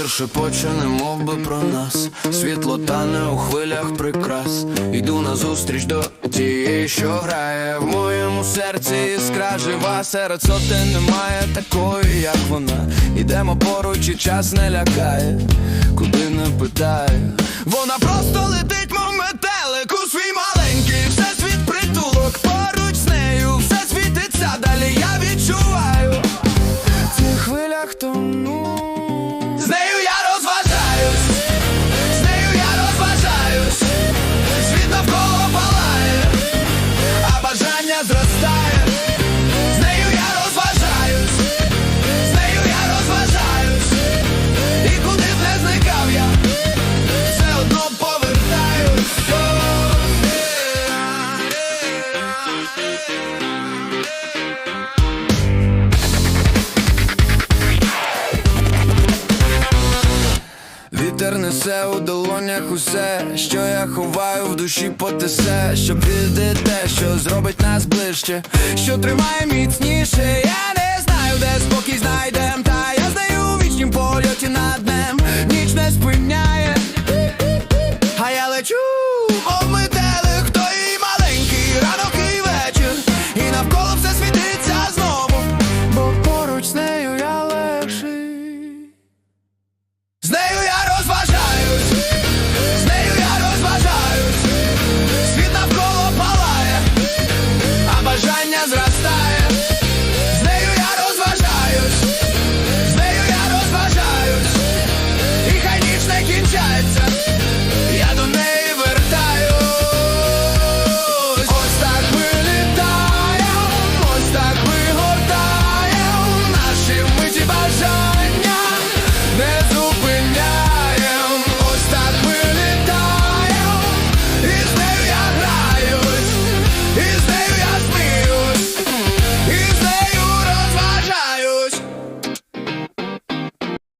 шепоче, не мов би про нас. Світло тане у хвилях прикрас. Йду назустріч до тієї, що грає в моєму серці іскра жива. Серед сотень немає такої, як вона. Ідемо поруч, і час не лякає, куди не питає. Несе у долонях усе, що я ховаю в душі потесе, щоб відти те, що зробить нас ближче, що тримає міцніше. Я